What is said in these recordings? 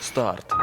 Старт.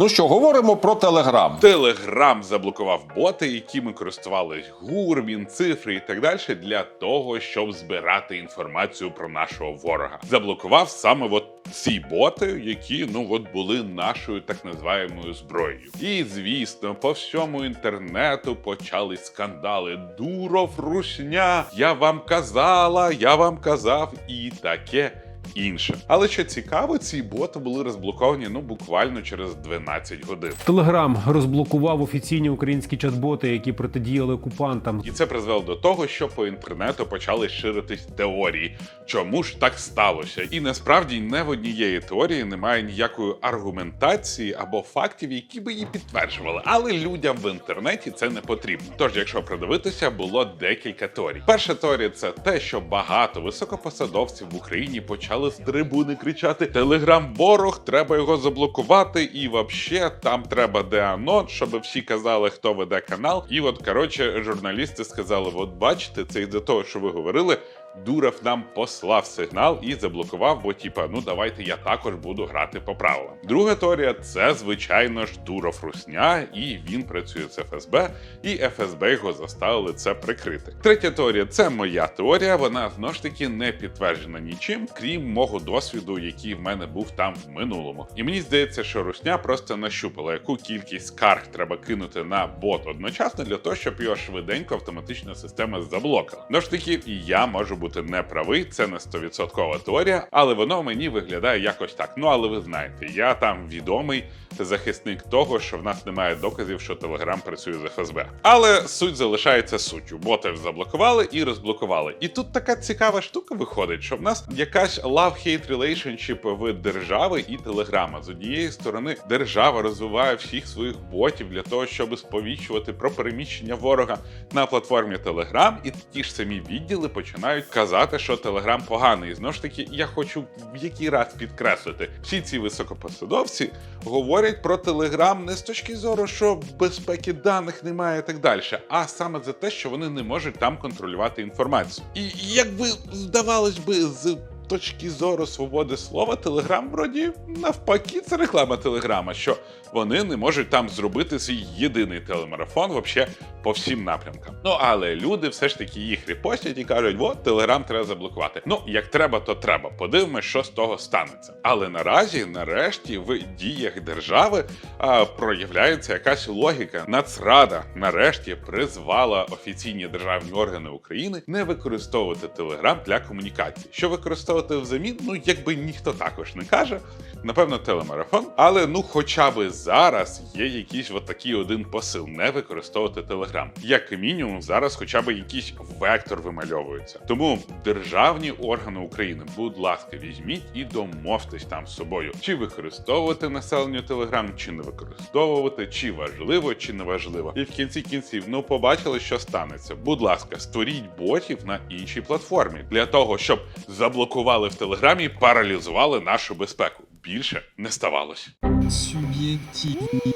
Ну що, говоримо про Телеграм. Телеграм заблокував боти, якими користувались Гурмін, цифри і так далі, для того, щоб збирати інформацію про нашого ворога. Заблокував саме от ці боти, які ну от були нашою так називаємою зброєю. І звісно, по всьому інтернету почались скандали. Дуров, русня, я вам казала, я вам казав, і таке. Інше, але що цікаво, ці боти були розблоковані ну буквально через 12 годин. Телеграм розблокував офіційні українські чат-боти, які протидіяли окупантам. І це призвело до того, що по інтернету почали ширитись теорії, чому ж так сталося. І насправді не в однієї теорії немає ніякої аргументації або фактів, які би її підтверджували. Але людям в інтернеті це не потрібно. Тож, якщо придивитися, було декілька теорій. Перша теорія це те, що багато високопосадовців в Україні почали з трибуни кричати: Телеграм ворог, треба його заблокувати, і вообще там треба деанон, щоб всі казали, хто веде канал. І от коротше, журналісти сказали: от бачите, це із-за того, що ви говорили. Дуров нам послав сигнал і заблокував, бо типа, ну давайте я також буду грати по правилам. Друга теорія це звичайно ж Дуров Русня, і він працює з ФСБ, і ФСБ його заставили це прикрити. Третя теорія це моя теорія. Вона знову ж таки не підтверджена нічим, крім мого досвіду, який в мене був там в минулому. І мені здається, що Русня просто нащупала, яку кількість скарг треба кинути на бот одночасно для того, щоб його швиденько автоматична система заблокала. Ну ж таки, і я можу бути неправий, це не 100% теорія, але воно мені виглядає якось так. Ну але ви знаєте, я там відомий захисник того, що в нас немає доказів, що Телеграм працює з ФСБ. Але суть залишається суттю. Боти заблокували і розблокували. І тут така цікава штука виходить, що в нас якась love-hate relationship в держави і Телеграма. З однієї сторони, держава розвиває всіх своїх ботів для того, щоб сповіщувати про переміщення ворога на платформі Телеграм, і ті ж самі відділи починають казати, що Телеграм поганий. І знову ж таки, я хочу в який раз підкреслити, всі ці високопосадовці говорять про Телеграм не з точки зору, що безпеки даних немає і так далі, а саме за те, що вони не можуть там контролювати інформацію. І якби здавалось би, з точки зору свободи слова, Телеграм вроді навпаки, це реклама Телеграма, що вони не можуть там зробити свій єдиний телемарафон вообще по всім напрямкам. Ну але люди все ж таки їх репостять і кажуть, от Телеграм треба заблокувати. Ну як треба, то треба. Подивимось, що з того станеться. Але наразі, нарешті, в діях держави а, проявляється якась логіка. Нацрада нарешті призвала офіційні державні органи України не використовувати Телеграм для комунікації. Що використовувати взамін? Ну якби ніхто також не каже. Напевно, телемарафон. Але ну, хоча би зараз є якийсь от такий один посил не використовувати Телеграм. Як мінімум, зараз хоча б якийсь вектор вимальовується. Тому державні органи України, будь ласка, візьміть і домовтесь там з собою, чи використовувати населенню Телеграм, чи не використовувати, чи важливо, чи не важливо. І в кінці кінців, ну побачили, що станеться. Будь ласка, створіть ботів на іншій платформі для того, щоб заблокували в Телеграмі, паралізували нашу безпеку. Більше не ставалось. Субъективный.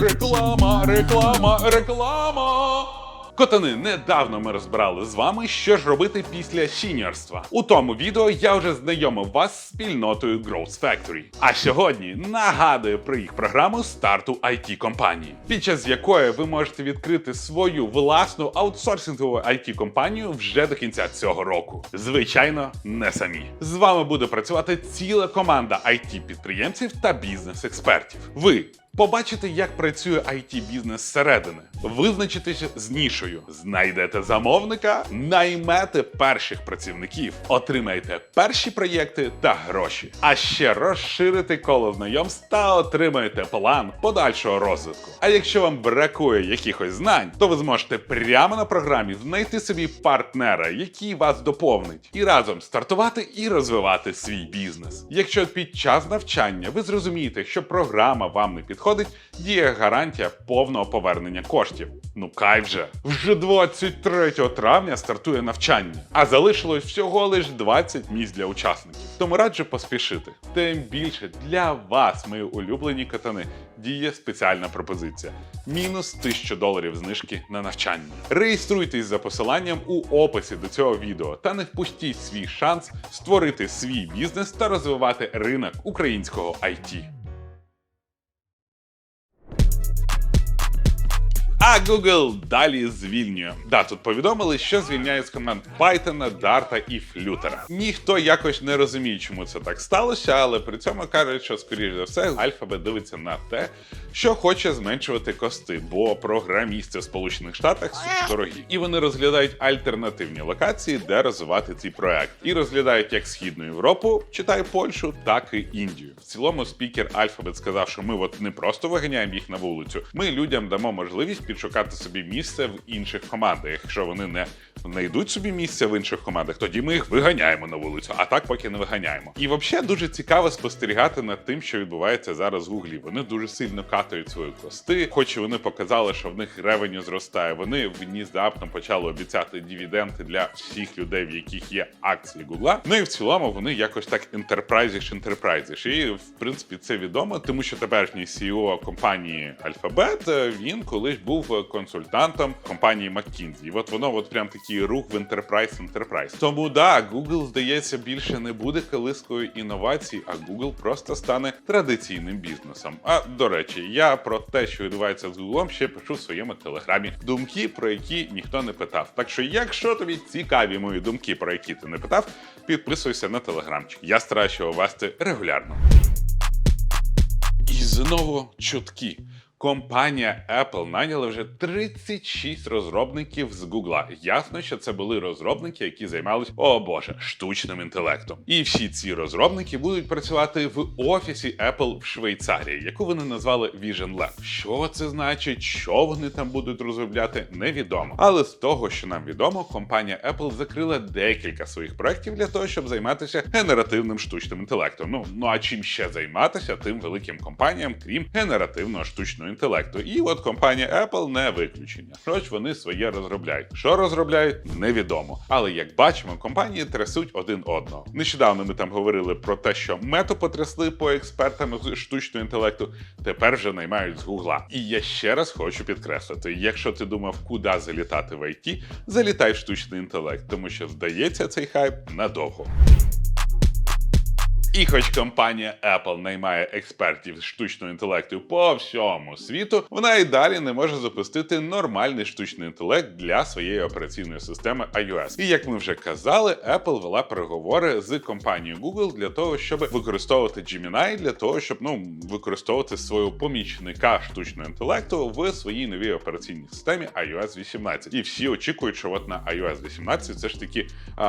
Реклама, реклама, реклама. Котани, недавно ми розбирали з вами, що ж робити після сіньорства. У тому відео я вже знайомив вас з спільнотою Growth Factory. А сьогодні нагадую про їх програму старту it компанії, під час якої ви можете відкрити свою власну аутсорсингову it компанію вже до кінця цього року. Звичайно, не самі. З вами буде працювати ціла команда it підприємців та бізнес-експертів. Ви Побачите, як працює it бізнес зсередини, визначитеся з нішою, знайдете замовника, наймете перших працівників, отримаєте перші проєкти та гроші, а ще розширите коло знайомств та отримаєте план подальшого розвитку. А якщо вам бракує якихось знань, то ви зможете прямо на програмі знайти собі партнера, який вас доповнить, і разом стартувати і розвивати свій бізнес. Якщо під час навчання ви зрозумієте, що програма вам не підходить, підходить, діє гарантія повного повернення коштів. Ну кай вже. Вже 23 травня стартує навчання, а залишилось всього лише 20 місць для учасників. Тому раджу поспішити. Тим більше для вас, мої улюблені катани, діє спеціальна пропозиція: мінус 1000 доларів знижки на навчання. Реєструйтесь за посиланням у описі до цього відео та не впустіть свій шанс створити свій бізнес та розвивати ринок українського IT. А Google далі звільнює. Да, тут повідомили, що звільняють з команд Python, Dart і Flutter. Ніхто якось не розуміє, чому це так сталося, але при цьому кажуть, що скоріш за все Alphabet дивиться на те, що хоче зменшувати кости, бо програмісти в Сполучених Штатах дорогі. І вони розглядають альтернативні локації, де розвивати цей проект. І розглядають як Східну Європу, читай Польщу, так і Індію. В цілому спікер Alphabet сказав, що ми от не просто виганяємо їх на вулицю, ми людям дамо можливість підшукати собі місце в інших командах. Якщо вони не знайдуть собі місце в інших командах, тоді ми їх виганяємо на вулицю, а так поки не виганяємо. І взагалі дуже цікаво спостерігати над тим, що відбувається зараз в Гуглі. Вони дуже сильно катають свої кости, хоч і вони показали, що в них ревеню зростає. Вони внезапно почали обіцяти дивіденди для всіх людей, в яких є акції Гугла. Ну і в цілому вони якось так ентерпрайзіш ентерпрайзіш. І в принципі це відомо, тому що теперішній CEO компанії Alphabet, е, він колись був консультантом компанії McKinsey. І от воно от прям такий рух в Enterprise Enterprise. Тому да, Google, здається, більше не буде колискою інновацій, а Google просто стане традиційним бізнесом. А до речі, я про те, що відбувається з Google, ще пишу в своєму телеграмі думки, про які ніхто не питав. Так що, якщо тобі цікаві мої думки, про які ти не питав, підписуйся на телеграмчик. Я стараюся вести регулярно. І знову чутки. Компанія Apple наняла вже 36 розробників з Google. Ясно, що це були розробники, які займалися, о боже, штучним інтелектом. І всі ці розробники будуть працювати в офісі Apple в Швейцарії, яку вони назвали Vision Lab. Що це значить, що вони там будуть розробляти, невідомо. Але з того, що нам відомо, компанія Apple закрила декілька своїх проєктів для того, щоб займатися генеративним штучним інтелектом. Ну ну а чим ще займатися тим великим компаніям, крім генеративного штучного інтелекту. І от компанія Apple не виключення. Хоч вони своє розробляють. Що розробляють, невідомо. Але як бачимо, компанії трясуть один одного. Нещодавно ми там говорили про те, що мету потрясли по експертам з штучного інтелекту. Тепер вже наймають з Гугла. І я ще раз хочу підкреслити: якщо ти думав, куди залітати в IT, залітай в штучний інтелект, тому що здається цей хайп надовго. І хоч компанія Apple наймає експертів з штучного інтелекту по всьому світу, вона і далі не може запустити нормальний штучний інтелект для своєї операційної системи iOS. І як ми вже казали, Apple вела переговори з компанією Google для того, щоб використовувати Gemini, для того, щоб ну використовувати свого помічника штучного інтелекту в своїй новій операційній системі iOS 18. І всі очікують, що от на iOS 18 це ж таки а,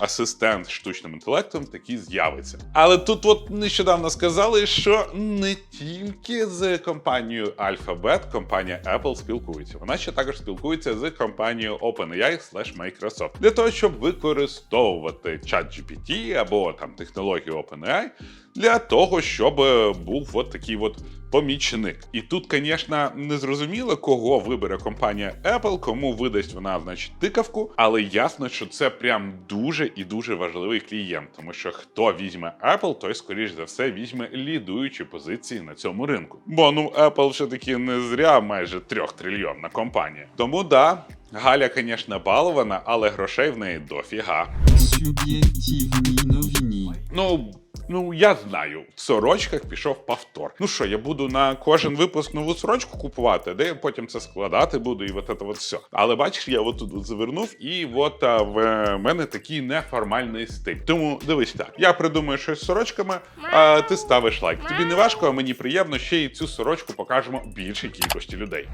асистент штучним інтелектом такий з'явиться. Але тут от нещодавно сказали, що не тільки з компанією Alphabet компанія Apple спілкується, вона ще також спілкується з компанією OpenAI Microsoft. Для того, щоб використовувати чат GPT або там технологію OpenAI для того, щоб був от такий от помічник. І тут, звісно, не зрозуміло, кого вибере компанія Apple, кому видасть вона, значить, тикавку, але ясно, що це прям дуже і дуже важливий клієнт, тому що хто візьме Apple, той, скоріш за все, візьме лідуючі позиції на цьому ринку. Бо ну Apple все таки не зря майже трьохтрильйонна компанія. Тому да. Галя, звісно, балована, але грошей в неї дофіга. Суб'єктивні новини. Ну, ну я знаю, в сорочках пішов повтор. Ну що, я буду на кожен випуск нову сорочку купувати, де я потім це складати буду, і от це от все. Але бачиш, я от тут завернув, і от а, в е, мене такий неформальний стиль. Тому дивись так, я придумаю щось з сорочками, а ти ставиш лайк. Тобі не важко, а мені приємно, ще й цю сорочку покажемо більшій кількості людей.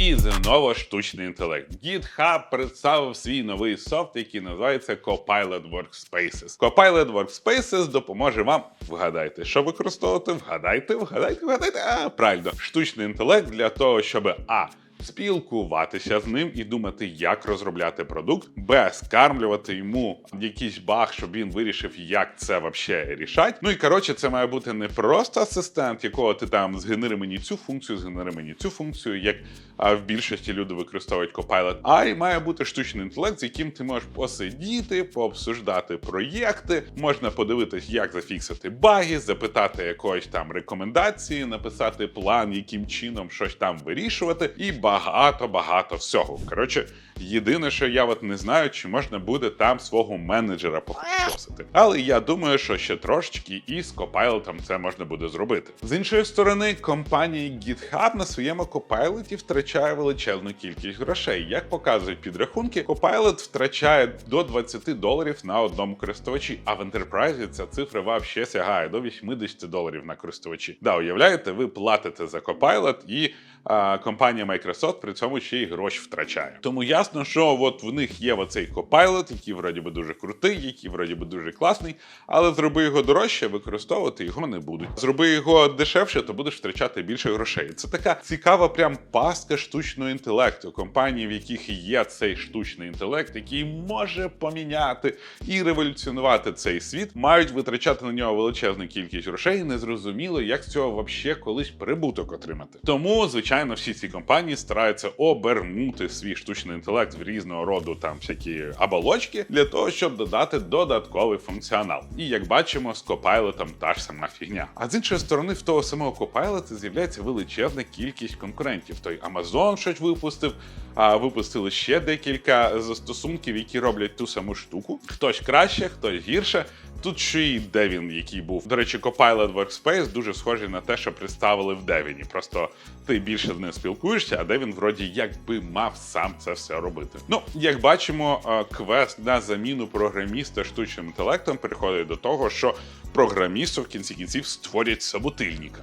І знову штучний інтелект. GitHub представив свій новий софт, який називається Copilot Workspaces. Copilot Workspaces допоможе вам вгадайте, що використовувати, вгадайте, вгадайте, вгадайте. А правильно, штучний інтелект для того, щоб а. Спілкуватися з ним і думати, як розробляти продукт, без скармлювати йому якийсь баг, щоб він вирішив, як це вообще рішать. Ну і коротше, це має бути не просто асистент, якого ти там згенери мені цю функцію, згенери мені цю функцію, як в більшості люди використовують Copilot, а й має бути штучний інтелект, з яким ти можеш посидіти, пообсуждати проєкти, можна подивитись, як зафіксити баги, запитати якоїсь там рекомендації, написати план, яким чином щось там вирішувати, і багато-багато всього. Коротше, єдине, що я от не знаю, чи можна буде там свого менеджера попросити. Але я думаю, що ще трошечки і з Copilot це можна буде зробити. З іншої сторони, компанія GitHub на своєму Copilot втрачає величезну кількість грошей. Як показують підрахунки, Copilot втрачає до 20 доларів на одному користувачі, а в Enterprise ця цифра вообще сягає до 80 доларів на користувачі. Да, уявляєте, ви платите за Copilot і компанія Microsoft при цьому ще й гроші втрачає. Тому ясно, що от в них є оцей Copilot, який вроді би дуже крутий, який вроді би дуже класний, але зроби його дорожче, використовувати його не будуть. Зроби його дешевше, то будеш втрачати більше грошей. Це така цікава прям пастка штучного інтелекту. Компанії, в яких є цей штучний інтелект, який може поміняти і революціонувати цей світ, мають витрачати на нього величезну кількість грошей. і Незрозуміло, як з цього вообще колись прибуток отримати. Тому, звичайно, всі ці компанії стараються обернути свій штучний інтелект в різного роду там всякі оболочки для того, щоб додати додатковий функціонал. І як бачимо, з Copilot та ж сама фігня. А з іншої сторони, в того самого Copilot з'являється величезна кількість конкурентів. Той Amazon щось випустив, а випустили ще декілька застосунків, які роблять ту саму штуку. Хтось краще, хтось гірше. Тут ще й Девін, який був. До речі, Copilot Workspace дуже схожий на те, що представили в Девіні. Просто ти більше з ним спілкуєшся, а Девін вроді якби мав сам це все робити. Ну, як бачимо, е, квест на заміну програміста штучним інтелектом переходить до того, що програмісту в кінці кінців створять собутильника.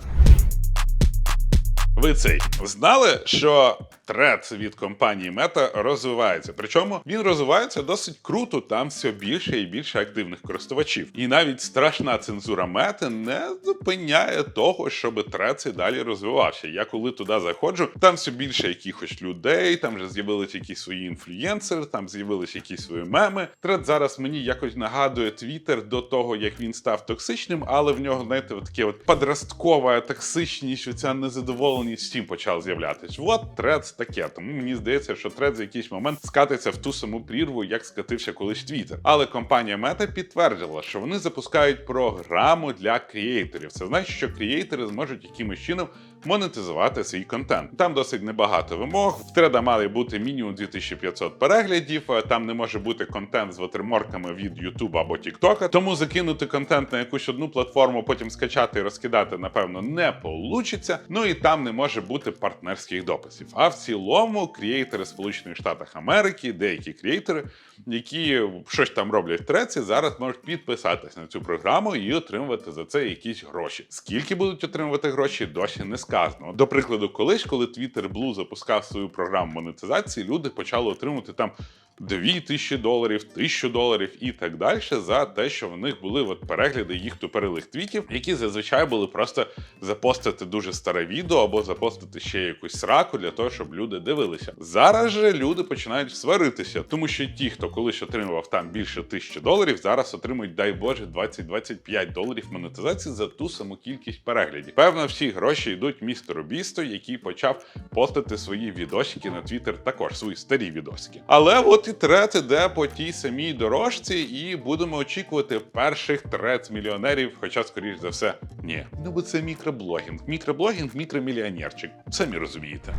Ви цей знали, що тред від компанії Meta розвивається. Причому він розвивається досить круто. Там все більше і більше активних користувачів. І навіть страшна цензура Meta не зупиняє того, щоб тред цей далі розвивався. Я коли туди заходжу, там все більше якихось людей, там вже з'явилися якісь свої інфлюєнсери, там з'явилися якісь свої меми. Тред зараз мені якось нагадує Twitter до того, як він став токсичним, але в нього, знаєте, таке от подросткова токсичність, оця незадоволеність всім почала з'являтись. От тред таке. Тому мені здається, що тред за якийсь момент скатиться в ту саму прірву, як скатився колись Twitter. Але компанія Meta підтвердила, що вони запускають програму для креаторів. Це значить, що креатори зможуть якимось чином монетизувати свій контент. Там досить небагато вимог. В треда має бути мінімум 2500 переглядів. е, Там не може бути контент з ватерморками від YouTube або TikTok. Тому закинути контент на якусь одну платформу, потім скачати і розкидати, напевно, не получиться. Ну і там не може бути партнерських дописів. А в цілому, креатори Сполучених Штатів Америки, деякі креатори, які щось там роблять в треці, зараз можуть підписатись на цю програму і отримувати за це якісь гроші. Скільки будуть отримувати гроші, досі не сказано. До прикладу, колись, коли Twitter Blue запускав свою програму монетизації, люди почали отримувати там. 2000 доларів, 1000 доларів і так далі за те, що в них були от перегляди їх туперелих твітів, які зазвичай були просто запостити дуже старе відео або запостити ще якусь сраку для того, щоб люди дивилися. Зараз же люди починають сваритися, тому що ті, хто колись отримував там більше 1000 доларів, зараз отримують, дай Боже, 20-25 доларів монетизації за ту саму кількість переглядів. Певно, всі гроші йдуть містеру Бісту, який почав постити свої відосики на Твіттер, також свої старі відосики. Але от і трет іде по тій самій дорожці, і будемо очікувати перших трет мільйонерів. Хоча, скоріш за все, ні. Ну бо це мікроблогінг. Мікроблогінг, мікромільйонерчик. Самі розумієте.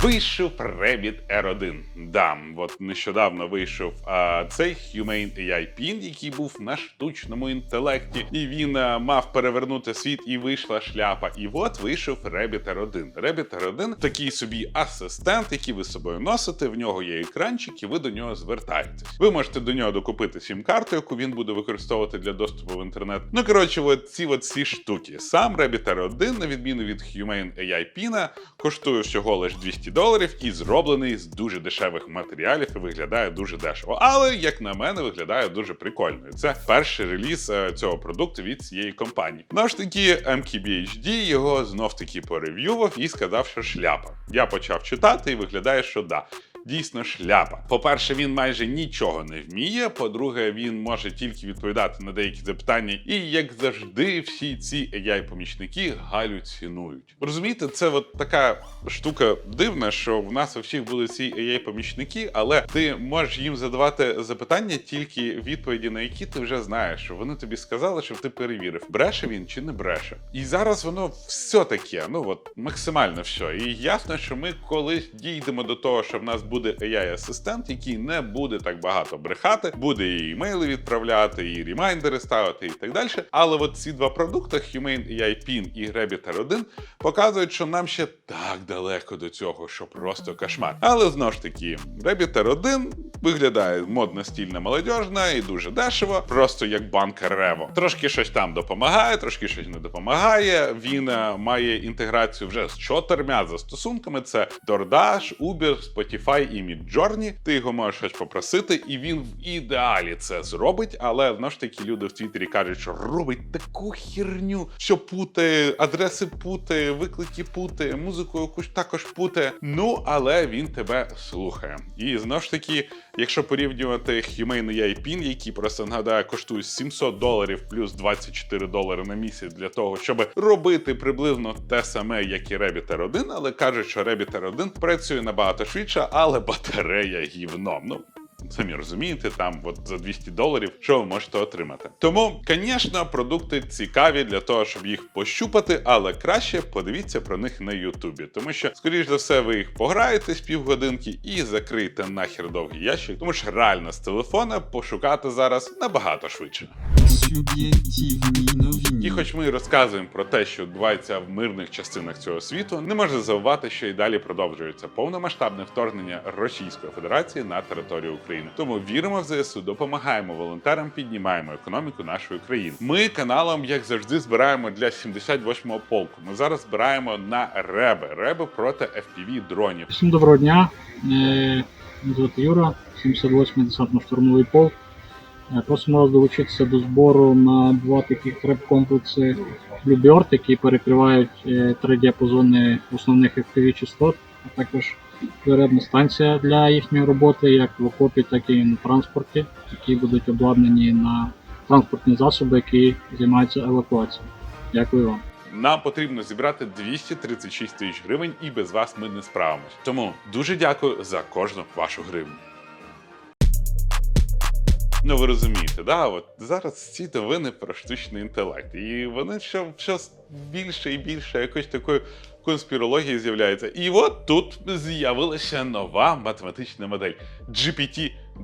Вийшов Rabbit R1. Да, от нещодавно вийшов а, цей Humane AI Pin, який був на штучному інтелекті, і він а, мав перевернути світ, і вийшла шляпа. І от вийшов Rabbit R1. Rabbit R1 такий собі асистент, який ви собою носите. В нього є екранчик, і ви до нього звертаєтесь. Ви можете до нього докупити сім-карту, яку він буде використовувати для доступу в інтернет. Ну коротше, от ці от ці штуки. Сам Rabbit R1, на відміну від Humane AI Pin, коштує всього лише 200 200 доларів і зроблений з дуже дешевих матеріалів і виглядає дуже дешево. Але як на мене, виглядає дуже прикольно. Це перший реліз е, цього продукту від цієї компанії. Ну ж таки, MKBHD його знов таки порев'ював і сказав, що шляпа. Я почав читати, і виглядає, що да. Дійсно, шляпа. По-перше, він майже нічого не вміє. По-друге, він може тільки відповідати на деякі запитання. І як завжди, всі ці AI-помічники галюцінують. Розумієте, це от така штука дивна, що в нас у всіх були ці AI-помічники, але ти можеш їм задавати запитання, тільки відповіді на які ти вже знаєш, що вони тобі сказали, щоб ти перевірив, бреше він чи не бреше. І зараз воно все таке, ну от максимально все. І ясно, що ми колись дійдемо до того, що в нас буде AI-асистент, який не буде так багато брехати, буде і імейли відправляти, і ремайндери ставити, і так далі. Але от ці два продукти, Humane AI Pin і Rabbit R1, показують, що нам ще так далеко до цього, що просто кошмар. Але знову ж таки, Rabbit R1 виглядає модно, стільно, молодіжна і дуже дешево, просто як банка Рево. Трошки щось там допомагає, трошки щось не допомагає. Він е, має інтеграцію вже з чотирма застосунками: це DoorDash, Uber, Spotify і Midjourney. Ти його можеш щось попросити, і він в ідеалі це зробить. Але знову ж таки люди в Твіттері кажуть, що робить таку херню, що путає, адреси путає, виклики путає, музику якусь також путає. Ну але він тебе слухає. І знову ж таки, якщо порівнювати Humane AI Pin, який просто нагадаю, коштує 700 доларів плюс 24 долари на місяць для того, щоб робити приблизно те саме, як і Rabbit R1, але кажуть, що Rabbit R1 працює набагато швидше, але батарея гівно. Ну. Самі розумієте, там от за 200 доларів, що ви можете отримати. Тому, звісно, продукти цікаві для того, щоб їх пощупати, але краще подивіться про них на Ютубі, тому що, скоріш за все, ви їх пограєте з півгодинки і закриєте нахер довгий ящик, тому що реально з телефона пошукати зараз набагато швидше. І хоч ми розказуємо про те, що відбувається в мирних частинах цього світу, не можна забувати, що і далі продовжується повномасштабне вторгнення Російської Федерації на територію України. Тому віримо в ЗСУ, допомагаємо волонтерам, піднімаємо економіку нашої країни. Ми каналом, як завжди, збираємо для 78-го полку. Ми зараз збираємо на реби, реби проти FPV дронів. Всім доброго дня. Е, Мене звати Юра, 78-й десантно-штурмовий полк. Е, Просимо вас долучитися до збору на два таких реп-комплекси Bluebird, які перекривають е, три діапазони основних FPV частот, а також зарядна станція для їхньої роботи, як в окопі, так і на транспорті, які будуть обладнані на транспортні засоби, які займаються евакуацією. Дякую вам. Нам потрібно зібрати 236 тисяч гривень, і без вас ми не справимось. Тому дуже дякую за кожну вашу гривню. Ну, ви розумієте, да? От зараз ці новини про штучний інтелект, і вони ще щось більше і більше якоїсь такої конспірології з'являється. І от тут з'явилася нова математична модель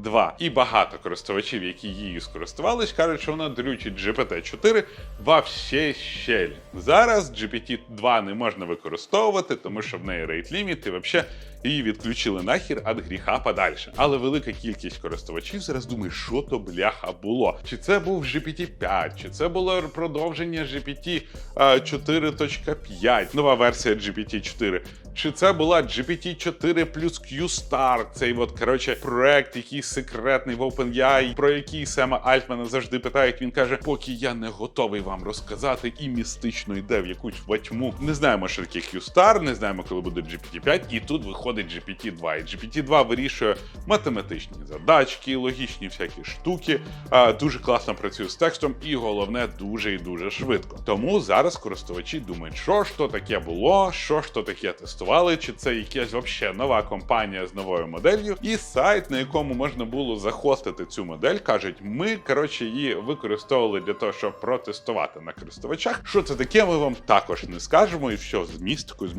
GPT-2. І багато користувачів, які її скористувались, кажуть, що вона дрючить GPT-4 во всій щелі. Зараз GPT-2 не можна використовувати, тому що в неї рейт ліміт і взагалі її відключили нахер від гріха подальше. Але велика кількість користувачів зараз думає, що то бляха було. Чи це був GPT-5, чи це було продовження GPT а, 4.5, нова версія GPT-4. Чи це була GPT-4 плюс Q-Star, цей от, коротше, проект, який секретний в OpenAI, про який Сема Альтмана завжди питають. Він каже, поки я не готовий вам розказати і містично йде в якусь ватьму. Не знаємо, що таке Q-Star, не знаємо, коли буде GPT-5, і тут виходить GPT-2. І GPT-2 вирішує математичні задачки, логічні всякі штуки, а, дуже класно працює з текстом, і головне, дуже і дуже швидко. Тому зараз користувачі думають, що ж то таке було, що ж то таке тестували, чи це якась вообще нова компанія з новою моделлю. І сайт, на якому можна було захостити цю модель, кажуть, ми коротше її використовували для того, щоб протестувати на користувачах. Що це таке, ми вам також не скажемо, і все з місткою, з.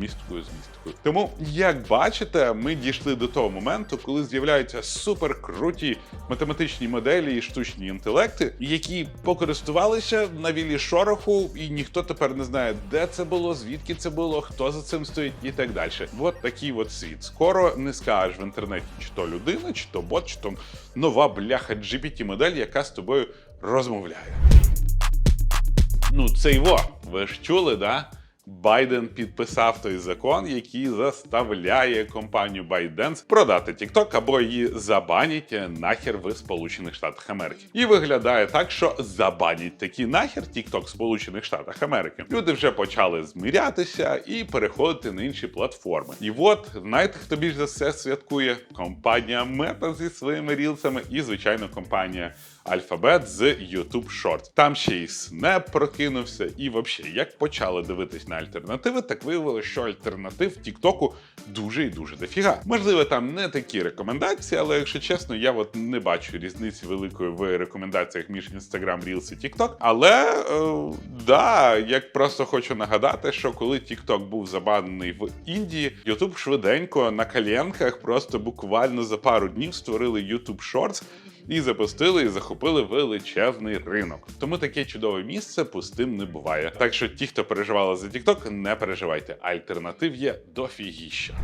Тому, як бачите, ми дійшли до того моменту, коли з'являються суперкруті математичні моделі і штучні інтелекти, які покористувалися на вілі шороху, і ніхто тепер не знає, де це було, звідки це було, хто за цим стоїть, і так далі. От такий от світ. Скоро не скажеш в інтернеті, чи то людина, чи то бот, чи то нова бляха GPT-модель, яка з тобою розмовляє. Ну, це його. Ви ж чули, да? Байден підписав той закон, який заставляє компанію ByteDance продати TikTok або її забанять нахер в Сполучених Штатах Америки. І виглядає так, що забанять такі нахер TikTok в Сполучених Штатах Америки. Люди вже почали змирятися і переходити на інші платформи. І от знаєте, хто більш за все святкує? Компанія Meta зі своїми рілсами, і звичайно, компанія Alphabet з YouTube Shorts. Там ще й Snap прокинувся, і взагалі, як почали дивитись на альтернативи, так виявилося, що альтернатив Тіктоку дуже і дуже дофіга. Можливо, там не такі рекомендації, але якщо чесно, я от не бачу різниці великої в рекомендаціях між Instagram Reels і TikTok. Але е, да, як просто хочу нагадати, що коли TikTok був забанений в Індії, YouTube швиденько на коленках просто буквально за пару днів створили YouTube Shorts, і запустили і захопили величезний ринок. Тому таке чудове місце пустим не буває. Так що ті, хто переживали за TikTok, не переживайте. Альтернатив є дофігіща.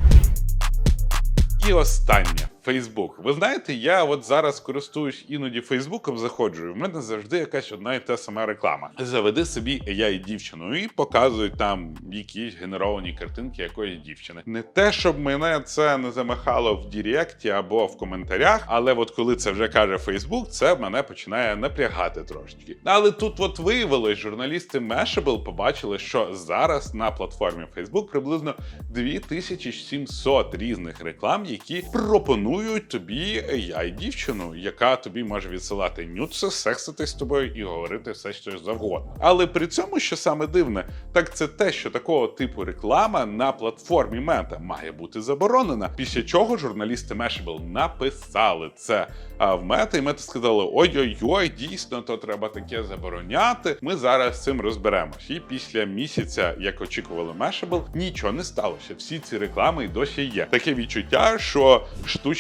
І останнє Facebook. Ви знаєте, я от зараз користуюсь іноді Фейсбуком, заходжу, і в мене завжди якась одна і та сама реклама. Заведи собі AI дівчину і показують там якісь генеровані картинки якоїсь дівчини. Не те, щоб мене це не замахало в Діректі або в коментарях, але от коли це вже каже Фейсбук, це мене починає напрягати трошечки. Але тут от виявилось, журналісти Mashable побачили, що зараз на платформі Facebook приблизно 2700 різних реклам, які пропонують тобі AI дівчину, яка тобі може відсилати нюци, сексити з тобою і говорити все що завгодно. Але при цьому, що саме дивне, так це те, що такого типу реклама на платформі Мета має бути заборонена. Після чого журналісти Mashable написали це в Мета, і Мета сказали: ой-ой-ой, дійсно, то треба таке забороняти. Ми зараз з цим розберемось. І після місяця, як очікували Mashable, нічого не сталося. Всі ці реклами й досі є. Таке відчуття, що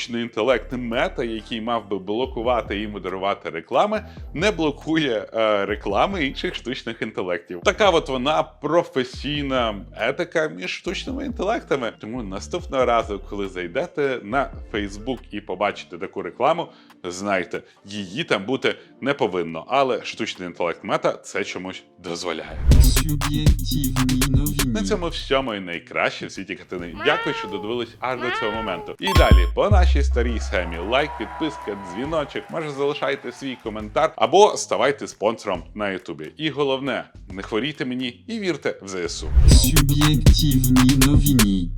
штучний інтелект мета, який мав би блокувати і модерувати реклами, не блокує е, реклами інших штучних інтелектів. Така от вона професійна етика між штучними інтелектами. Тому наступного разу, коли зайдете на Facebook і побачите таку рекламу, знайте, її там бути не повинно, але штучний інтелект мета це чомусь дозволяє. Суб'єктивні. На цьому всьому і найкраще в світі катини. Дякую, що додивились аж до цього моменту. І далі, по нашій старій схемі, лайк, підписка, дзвіночок, може залишайте свій коментар або ставайте спонсором на Ютубі. І головне, не хворійте мені і вірте в ЗСУ. Суб'єктивні новини.